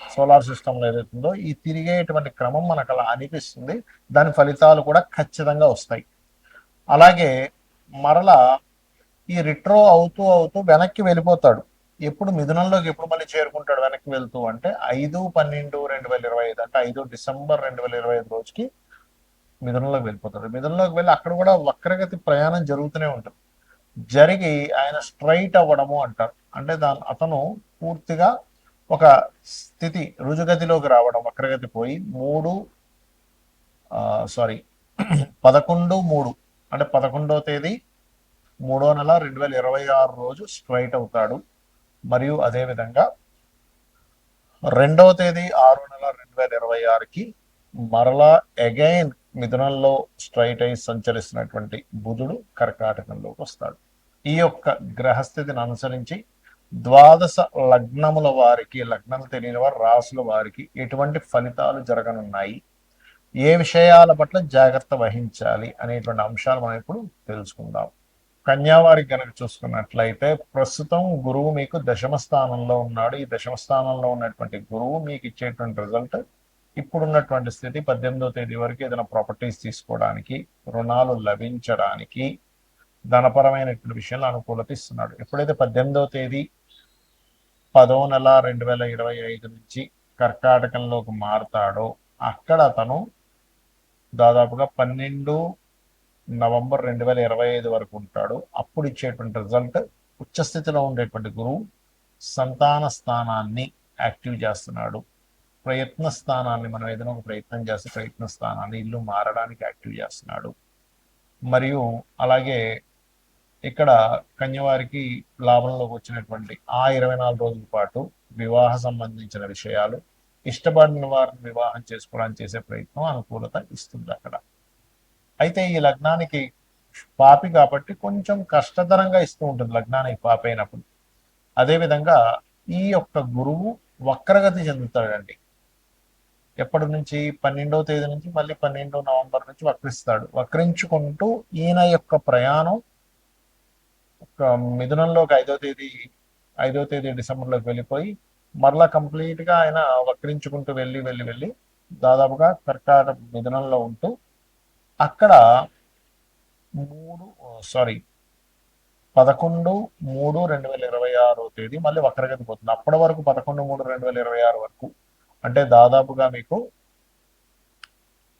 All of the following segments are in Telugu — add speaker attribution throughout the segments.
Speaker 1: సోలార్ సిస్టంలో ఏదైతుందో ఈ తిరిగేటువంటి క్రమం మనకు అలా అనిపిస్తుంది. దాని ఫలితాలు కూడా ఖచ్చితంగా వస్తాయి. అలాగే మరలా ఈ రిట్రో అవుతూ అవుతూ వెనక్కి వెళ్ళిపోతాడు. ఎప్పుడు మిథునంలోకి ఎప్పుడు మళ్ళీ చేరుకుంటాడు వెనక్కి వెళ్తూ అంటే ఐదు పన్నెండు రెండు వేల ఇరవై ఐదు అంటే ఐదు డిసెంబర్ రెండు వేల ఇరవై ఐదు రోజుకి మిథునంలోకి వెళ్ళిపోతాడు. మిథునంలోకి వెళ్ళి అక్కడ కూడా వక్రగతి ప్రయాణం జరుగుతూనే ఉంటుంది. జరిగి ఆయన స్ట్రైట్ అవ్వడము అంటారు. అంటే దాని అతను పూర్తిగా ఒక స్థితి రుజుగతిలోకి రావడం వక్రగతి పోయి మూడు సారీ పదకొండు మూడు. అంటే పదకొండవ తేదీ మూడో నెల రెండు వేల ఇరవై ఆరు రోజు స్ట్రైట్ అవుతాడు. మరియు అదేవిధంగా రెండవ తేదీ ఆరో నెల రెండు వేల ఇరవై ఆరుకి మరలా అగైన్ మిథునంలో స్ట్రైట్ అయి సంచరిస్తున్నటువంటి బుధుడు కర్కాటకంలోకి వస్తాడు. ఈ యొక్క గ్రహస్థితిని అనుసరించి ద్వాదశ లగ్నముల వారికి లగ్నం తెలియని వారు రాసుల వారికి ఎటువంటి ఫలితాలు జరగనున్నాయి? ఏ విషయాల పట్ల జాగ్రత్త వహించాలి అనేటువంటి అంశాలు మనం ఇప్పుడు తెలుసుకుందాం. కన్యావారికి కనుక చూసుకున్నట్లయితే ప్రస్తుతం గురువు మీకు దశమ స్థానంలో ఉన్నాడు. ఈ దశమ స్థానంలో ఉన్నటువంటి గురువు మీకు ఇచ్చేటువంటి రిజల్ట్ ఇప్పుడున్నటువంటి స్థితి పద్దెనిమిదో తేదీ వరకు ఏదైనా ప్రాపర్టీస్ తీసుకోవడానికి రుణాలు లభించడానికి ధనపరమైనటువంటి విషయంలో అనుకూలత ఇస్తున్నాడు. ఎప్పుడైతే పద్దెనిమిదవ తేదీ పదో నెల రెండు వేల ఇరవై ఐదు నుంచి కర్కాటకంలోకి మారుతాడో. అక్కడ అతను దాదాపుగా పన్నెండు నవంబర్ రెండు వేల ఇరవై ఐదు వరకు ఉంటాడు. అప్పుడు ఇచ్చేటువంటి రిజల్ట్ ఉచ్చస్థితిలో ఉండేటువంటి గురువు సంతాన స్థానాన్ని యాక్టివ్ చేస్తున్నాడు. ప్రయత్న స్థానాన్ని మనం ఏదైనా ఒక ప్రయత్నం చేస్తే ప్రయత్న స్థానాన్ని ఇల్లు మారడానికి యాక్టివ్ చేస్తున్నాడు. మరియు అలాగే ఇక్కడ కన్యవారికి లాభంలోకి వచ్చినటువంటి ఆ ఇరవై నాలుగు రోజుల పాటు వివాహ సంబంధించిన విషయాలు ఇష్టపడిన వారిని వివాహం చేసుకోవడానికి చేసే ప్రయత్నం అనుకూలత ఇస్తుంది అక్కడ. అయితే ఈ లగ్నానికి పాపి కాబట్టి కొంచెం కష్టతరంగా ఇస్తూ ఉంటుంది లగ్నానికి పాపి అయినప్పుడు. అదేవిధంగా ఈ యొక్క గురువు వక్రగతి చెందుతాడండి. ఎప్పటి నుంచి? పన్నెండవ తేదీ నుంచి మళ్ళీ పన్నెండో నవంబర్ నుంచి వక్రిస్తాడు. వక్రించుకుంటూ ఈయన యొక్క ప్రయాణం ఒక ఐదో తేదీ ఐదో తేదీ డిసెంబర్లోకి వెళ్ళిపోయి మరలా కంప్లీట్గా ఆయన వక్రించుకుంటూ వెళ్ళి వెళ్ళి వెళ్ళి దాదాపుగా కర్కాట మిథునంలో ఉంటూ అక్కడ మూడు సారీ పదకొండు మూడు రెండు వేల ఇరవై ఆరో తేదీ మళ్ళీ వక్రగతి పోతుంది. అప్పటి వరకు పదకొండు మూడు రెండు వేల ఇరవై ఆరు వరకు. అంటే దాదాపుగా మీకు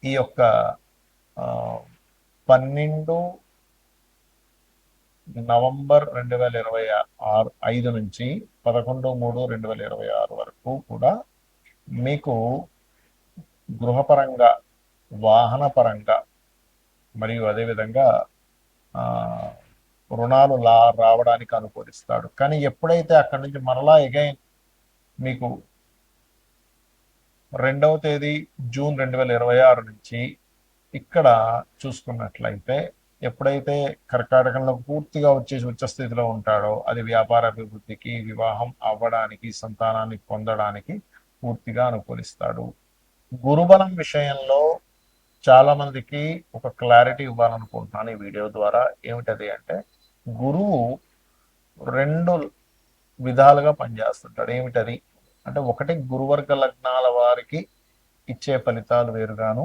Speaker 1: ఈ యొక్క పన్నెండు నవంబర్ రెండు వేల ఇరవై ఆరు ఐదు నుంచి పదకొండు మూడు రెండు వేల ఇరవై ఆరు వరకు కూడా మీకు గృహపరంగా వాహనపరంగా మరియు అదేవిధంగా రుణాలు లా రావడానికి అనుకూలిస్తాడు. కానీ ఎప్పుడైతే అక్కడి నుంచి మరలా ఎగైన్ మీకు రెండవ తేదీ జూన్ రెండు వేల ఇరవై ఆరు నుంచి ఇక్కడ చూసుకున్నట్లయితే ఎప్పుడైతే కర్కాటకంలో పూర్తిగా వచ్చేసి ఉచ్చ స్థితిలో ఉంటాడో అది వ్యాపార అభివృద్ధికి వివాహం అవ్వడానికి సంతానాన్ని పొందడానికి పూర్తిగా అనుకూలిస్తాడు. గురుబలం విషయంలో చాలా మందికి ఒక క్లారిటీ ఇవ్వాలనుకుంటున్నాను ఈ వీడియో ద్వారా. ఏమిటది అంటే గురువు రెండు విధాలుగా పనిచేస్తుంటాడు. ఏమిటది అంటే ఒకటి గురువర్గ లగ్నాల వారికి ఇచ్చే ఫలితాలు వేరుగాను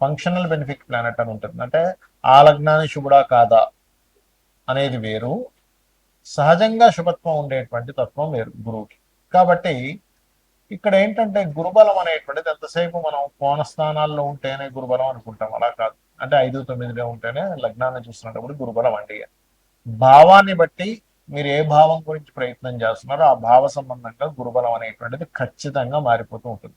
Speaker 1: Functional benefit planet అని ఉంటుంది. అంటే ఆ లగ్నాన్ని శుభుడా కాదా అనేది వేరు. సహజంగా శుభత్వం ఉండేటువంటి తత్వం వేరు గురువుకి. కాబట్టి ఇక్కడ ఏంటంటే గురుబలం అనేటువంటిది ఎంతసేపు మనం కోణ స్థానాల్లో ఉంటేనే గురుబలం అనుకుంటాం. అలా కాదు. అంటే ఐదు తొమ్మిదిలో ఉంటేనే లగ్నాన్ని చూస్తున్నప్పుడు గురుబలం అండి భావాన్ని బట్టి మీరు ఏ భావం గురించి ప్రయత్నం చేస్తున్నారో ఆ భావ సంబంధంగా గురుబలం అనేటువంటిది ఖచ్చితంగా మారిపోతూ ఉంటుంది.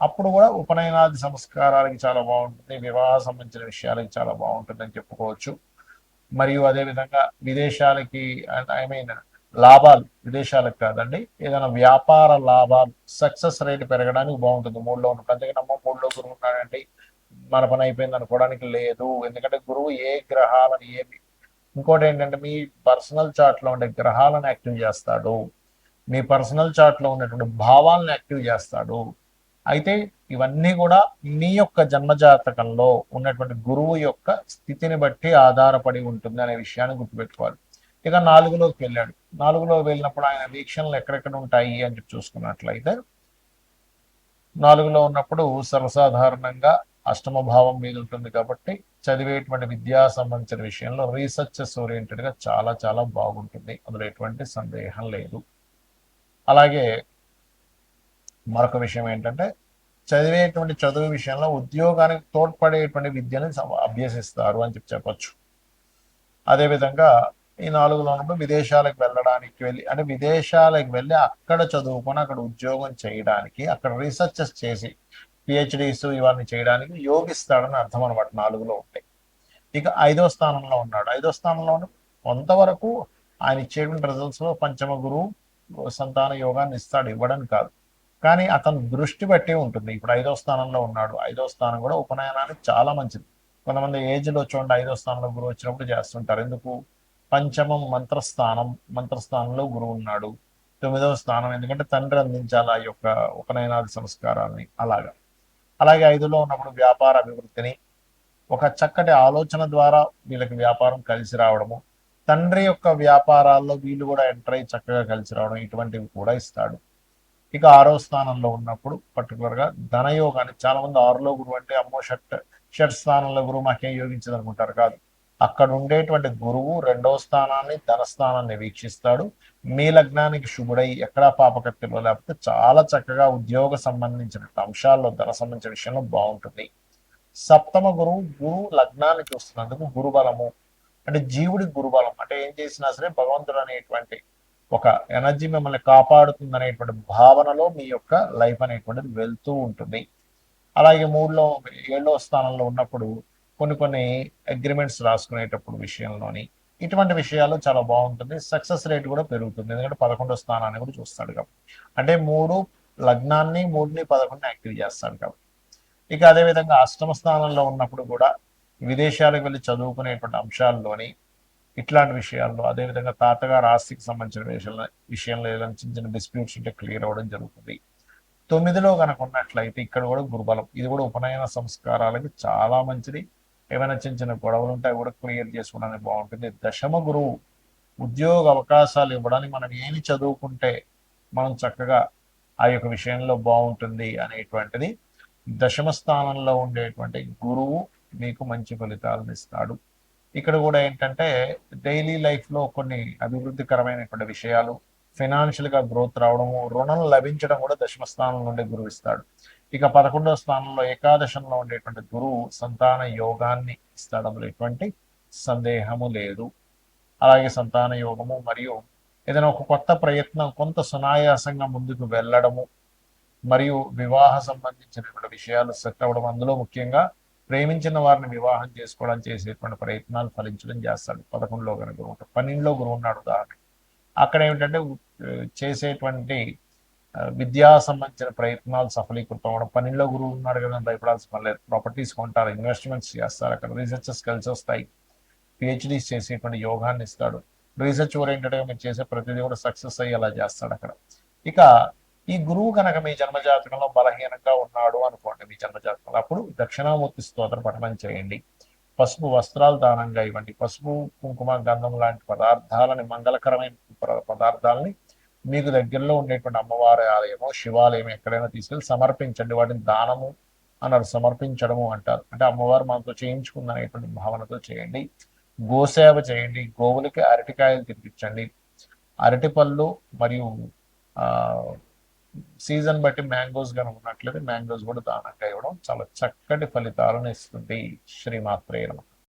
Speaker 1: అప్పుడు కూడా ఉపనయనాది సంస్కారాలకి చాలా బాగుంటుంది వివాహ సంబంధించిన విషయాలకి చాలా బాగుంటుంది అని చెప్పుకోవచ్చు. మరియు అదేవిధంగా విదేశాలకి ఐ మీన్ లాభాలు విదేశాలకు కాదండి ఏదైనా వ్యాపార లాభాలు సక్సెస్ రేట్ పెరగడానికి బాగుంటుంది. మూడులో ఉన్నప్పుడు అందుకని అమ్మ మూడులో గురువు ఉన్నాడండి మన పని అయిపోయింది అనుకోవడానికి లేదు. ఎందుకంటే గురువు ఏ గ్రహాలను ఏమి ఇంకోటి ఏంటంటే మీ పర్సనల్ చార్ట్లో ఉండే గ్రహాలను యాక్టివ్ చేస్తాడు. మీ పర్సనల్ చార్ట్లో ఉన్నటువంటి భావాలను యాక్టివ్ చేస్తాడు. అయితే ఇవన్నీ కూడా మీ యొక్క జన్మజాతకంలో ఉన్నటువంటి గురువు యొక్క స్థితిని బట్టి ఆధారపడి ఉంటుంది అనే విషయాన్ని గుర్తుపెట్టుకోవాలి. ఇక నాలుగులోకి వెళ్ళాడు. నాలుగులో వెళ్ళినప్పుడు ఆయన వీక్షణలు ఎక్కడెక్కడ ఉంటాయి అని చెప్పి చూసుకున్నట్లయితే నాలుగులో ఉన్నప్పుడు సర్వసాధారణంగా అష్టమ భావం మీద ఉంటుంది కాబట్టి చదివేటువంటి విద్యా సంబంధించిన విషయంలో రీసెర్చెస్ ఓరియంటెడ్గా చాలా చాలా బాగుంటుంది. అందులో ఎటువంటి సందేహం లేదు. అలాగే మరొక విషయం ఏంటంటే చదివేటువంటి చదువు విషయంలో ఉద్యోగానికి తోడ్పడేటువంటి విద్యను అభ్యసిస్తారు అని చెప్పి చెప్పచ్చు. అదేవిధంగా ఈ నాలుగులో ఉన్నప్పుడు విదేశాలకు వెళ్ళడానికి వెళ్ళి అంటే విదేశాలకు వెళ్ళి అక్కడ చదువుకొని అక్కడ ఉద్యోగం చేయడానికి అక్కడ రీసెర్చెస్ చేసి పిహెచ్డీస్ ఇవన్నీ చేయడానికి యోగిస్తాడని అర్థం అనమాట నాలుగులో ఉంటాయి ఇక ఐదో స్థానంలో ఉన్నాడు. ఐదో స్థానంలో కొంతవరకు ఆయన ఇచ్చేటువంటి రిజల్ట్స్లో పంచమ గురువు సంతాన యోగాన్ని ఇస్తాడు. ఇవ్వడం కాదు. కానీ అతను దృష్టి బట్టి ఉంటుంది. ఇప్పుడు ఐదో స్థానంలో ఉన్నాడు. ఐదో స్థానం కూడా ఉపనయనానికి చాలా మంచిది. కొంతమంది ఏజ్లో చూడండి ఐదో స్థానంలో గురువు వచ్చినప్పుడు చేస్తుంటారు. ఎందుకు? పంచమం మంత్రస్థానం మంత్రస్థానంలో గురువు ఉన్నాడు. తొమ్మిదవ స్థానం ఎందుకంటే తండ్రి అందించాలి ఆ యొక్క ఉపనయనాది సంస్కారాన్ని అలాగా. అలాగే ఐదులో ఉన్నప్పుడు వ్యాపార అభివృద్ధిని ఒక చక్కటి ఆలోచన ద్వారా వీళ్ళకి వ్యాపారం కలిసి రావడము తండ్రి యొక్క వ్యాపారాల్లో వీళ్ళు కూడా ఎంటర్ అయ్యి చక్కగా కలిసి రావడం ఇటువంటివి కూడా ఇస్తాడు. ఇక ఆరో స్థానంలో ఉన్నప్పుడు పర్టికులర్గా ధనయోగాన్ని చాలా మంది ఆరులో గురువు అంటే అమ్మో షట్ షట్ స్థానంలో గురువు మాకేం యోగించదు అనుకుంటారు. కాదు. అక్కడ ఉండేటువంటి గురువు రెండో స్థానాన్ని ధనస్థానాన్ని వీక్షిస్తాడు. మీ లగ్నానికి శుభుడై ఎక్కడా పాపకత్తిలో లేకపోతే చాలా చక్కగా ఉద్యోగ సంబంధించిన అంశాల్లో ధన సంబంధించిన విషయంలో బాగుంటుంది. సప్తమ గురువు గురువు లగ్నాన్ని చూస్తున్నందుకు గురుబలము. అంటే జీవుడి గురుబలం. అంటే ఏం చేసినా సరే భగవంతుడు అనేటువంటి ఒక ఎనర్జీ మిమ్మల్ని కాపాడుతుంది అనేటువంటి భావనలో మీ యొక్క లైఫ్ అనేటువంటిది వెళ్తూ ఉంటుంది. అలాగే మూడులో ఏడో స్థానంలో ఉన్నప్పుడు కొన్ని కొన్ని అగ్రిమెంట్స్ రాసుకునేటప్పుడు విషయంలోని ఇటువంటి విషయాలు చాలా బాగుంటుంది. సక్సెస్ రేట్ కూడా పెరుగుతుంది. ఎందుకంటే పదకొండో స్థానాన్ని కూడా చూస్తాడు కాబట్టి. అంటే మూడు లగ్నాన్ని మూడుని పదకొండుని యాక్టివ్ చేస్తాడు కాబట్టి. ఇక అదేవిధంగా అష్టమ స్థానంలో ఉన్నప్పుడు కూడా విదేశాలకు వెళ్ళి చదువుకునేటువంటి అంశాల్లోని ఇట్లాంటి విషయాల్లో అదేవిధంగా తాతగారు ఆస్తికి సంబంధించిన విషయంలో విషయంలో ఏదైనా చిన్న చిన్న డిస్ప్యూట్స్ ఉంటే క్లియర్ అవ్వడం జరుగుతుంది. తొమ్మిదిలో కనుక ఉన్నట్లయితే ఇక్కడ కూడా గురుబలం ఇది కూడా ఉపనయన సంస్కారాలకి చాలా మంచిది. ఏమైనా చిన్న చిన్న గొడవలు ఉంటే కూడా క్లియర్ చేసుకోవడానికి బాగుంటుంది. దశమ గురువు ఉద్యోగ అవకాశాలు ఇవ్వడానికి మనం ఏమి చదువుకుంటే మనం చక్కగా ఆ యొక్క విషయంలో బాగుంటుంది అనేటువంటిది దశమ స్థానంలో ఉండేటువంటి గురువు మీకు మంచి ఫలితాలను ఇస్తాడు. ఇక్కడ కూడా ఏంటంటే డైలీ లైఫ్లో కొన్ని అభివృద్ధికరమైనటువంటి విషయాలు ఫినాన్షియల్గా గ్రోత్ రావడము రుణం లభించడం కూడా దశమ స్థానం నుండి గురువు ఇస్తాడు. ఇక పదకొండవ స్థానంలో ఏకాదశంలో ఉండేటువంటి గురువు సంతాన యోగాన్ని ఇస్తాడు. ఎటువంటి సందేహము లేదు. అలాగే సంతాన యోగము మరియు ఏదైనా ఒక కొత్త ప్రయత్నం కొంత సునాయాసంగా ముందుకు వెళ్ళడము మరియు వివాహ సంబంధించినటువంటి విషయాలు సెట్ అవ్వడం అందులో ముఖ్యంగా ప్రేమించిన వారిని వివాహం చేసుకోవడం చేసేటువంటి ప్రయత్నాలు ఫలించడం చేస్తాడు. పదకొండులో కనుక గురువు ఉంటాడు. పన్నెండులో గురువు ఉన్నాడు ఉదాహరణ అక్కడ ఏమిటంటే చేసేటువంటి విద్యా సంబంధించిన ప్రయత్నాలు సఫలీకృతం అవ్వడం. పన్నెండులో గురువు ఉన్నాడు కదా భయపడాల్సిన పని లేదు. ప్రాపర్టీస్ కొంటారు ఇన్వెస్ట్మెంట్స్ చేస్తారు. అక్కడ రీసెర్చెస్ కలిసి వస్తాయి. పిహెచ్డీస్ చేసేటువంటి యోగాన్ని ఇస్తాడు. రీసెర్చ్ ఓరియంటెడ్గా మీరు చేసే ప్రతిదీ కూడా సక్సెస్ అయ్యేలా చేస్తాడు అక్కడ. ఇక ఈ గురువు కనుక మీ జన్మజాతకంలో బలహీనంగా ఉన్నాడు అనుకోండి మీ జన్మజాతకంలో అప్పుడు దక్షిణామూర్తి స్తోత్ర పఠనం చేయండి. పసుపు వస్త్రాలు దానంగా ఇవ్వండి. పసుపు కుంకుమ గంధం లాంటి పదార్థాలని మంగళకరమైన పదార్థాలని మీకు దగ్గరలో ఉండేటువంటి అమ్మవారి ఆలయమో శివాలయం ఎక్కడైనా తీసుకెళ్ళి సమర్పించండి. వాటిని దానము అన్నారు సమర్పించడము అంటారు. అంటే అమ్మవారు మనతో చేయించుకుందనేటువంటి భావనతో చేయండి. గోసేవ చేయండి. గోవులకి అరటికాయలు తినిపించండి. అరటిపళ్ళు మరియు సీజన్ బట్టి మ్యాంగోస్ కనుక ఉన్నట్లయితే మ్యాంగోస్ కూడా దానంగా ఇవ్వడం చాలా చక్కటి ఫలితాలను ఇస్తుంది. శ్రీమాత్రేయ